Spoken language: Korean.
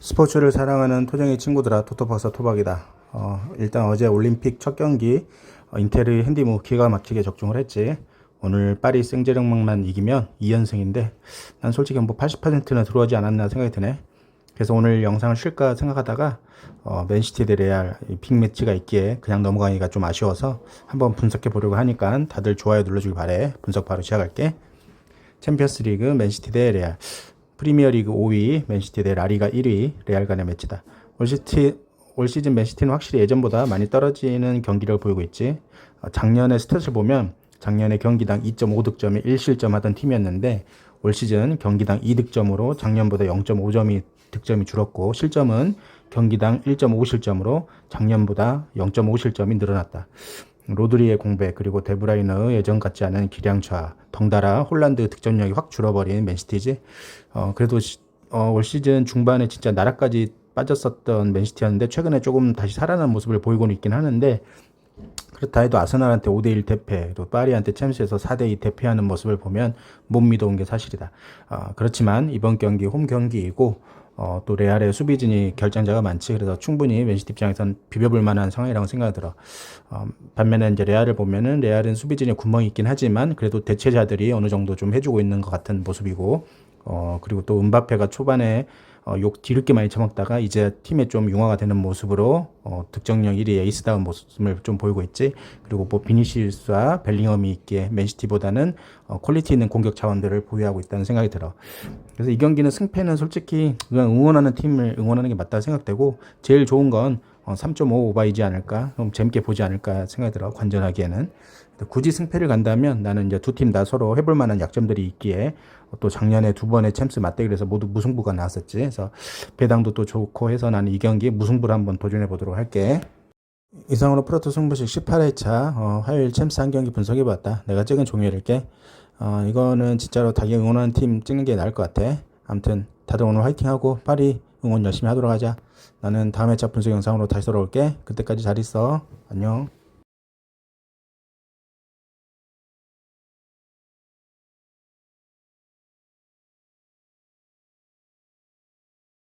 스포츠를 사랑하는 토정의 친구들아 토토박사 토박이다. 어, 일단 어제 올림픽 첫 경기 어, 인테르 핸디무 기가 막히게 적중을 했지. 오늘 파리 생제르맹만 이기면 2연승인데 난 솔직히 뭐 80%는 들어오지 않았나 생각이 드네. 그래서 오늘 영상을 쉴까 생각하다가 어, 맨시티 대 레알 이 빅매치가 있기에 그냥 넘어가기가 좀 아쉬워서 한번 분석해 보려고 하니까 다들 좋아요 눌러주길 바래. 분석 바로 시작할게. 챔피언스 리그 맨시티 대 레알 프리미어리그 5위 맨시티 대 라리가 1위 레알 간의 매치다 올 시티 올 시즌 맨시티는 확실히 예전보다 많이 떨어지는 경기력을 보이고 있지 어, 작년의 스탯을 보면 작년에 경기당 2.5득점에 1실점 하던 팀이었는데 올 시즌 경기당 2득점으로 작년보다 0.5점이 득점이 줄었고 실점은 경기당 1.5실점으로 작년보다 0.5실점이 늘어났다. 로드리의 공백 그리고 데브라이너의 예전 같지 않은 기량차 덩달아 홀란드 득점력이 확 줄어버린 맨시티지 어 그래도 시, 어, 올 시즌 중반에 진짜 나락까지 빠졌었던 맨시티였는데 최근에 조금 다시 살아난 모습을 보이고는 있긴 하는데 그렇다 해도 아스날한테 5대1 대패, 또 파리한테 챔스에서 4대2 대패하는 모습을 보면 못 믿어온 게 사실이다. 어, 그렇지만 이번 경기 홈 경기이고 어, 또 레알의 수비진이 결장자가 많지 그래서 충분히 맨시티 입장에선 비벼볼 만한 상황이라고 생각이 들어. 어, 반면에 이제 레알을 보면은 레알은 수비진에 구멍이 있긴 하지만 그래도 대체자들이 어느 정도 좀 해주고 있는 것 같은 모습이고 어, 그리고 또 은바페가 초반에 어, 욕 뒤늦게 많이 처먹다가 이제 팀에 좀 융화가 되는 모습으로 어, 득점력 1위 에이스다운 모습을 좀 보이고 있지. 그리고 뭐 비니시우스와 벨링엄이 있기에 맨시티보다는 어, 퀄리티 있는 공격 자원들을 보유하고 있다는 생각이 들어. 그래서 이 경기는 승패는 솔직히 그냥 응원하는 팀을 응원하는 게 맞다 생각되고 제일 좋은 건 어, 3.5 오바이지 않을까? 좀 재밌게 보지 않을까 생각이 들어. 관전하기에는. 굳이 승패를 간다면 나는 이제 두 팀 다 서로 해볼 만한 약점들이 있기에 또 작년에 두 번의 챔스 맞대결에서 모두 무승부가 나왔었지. 그래서 배당도 또 좋고 해서 나는 이 경기 무승부를 한번 도전해 보도록 할게. 이상으로 프로토 승부식 18회차 어, 화요일 챔스 한 경기 분석해 봤다. 내가 찍은 종이를게. 어, 이거는 진짜로 자기 응원하는 팀 찍는 게 나을 것 같아. 아무튼 다들 오늘 화이팅하고 파리 응원 열심히 하도록 하자. 나는 다음 회차 분석 영상으로 다시 돌아올게. 그때까지 잘 있어. 안녕.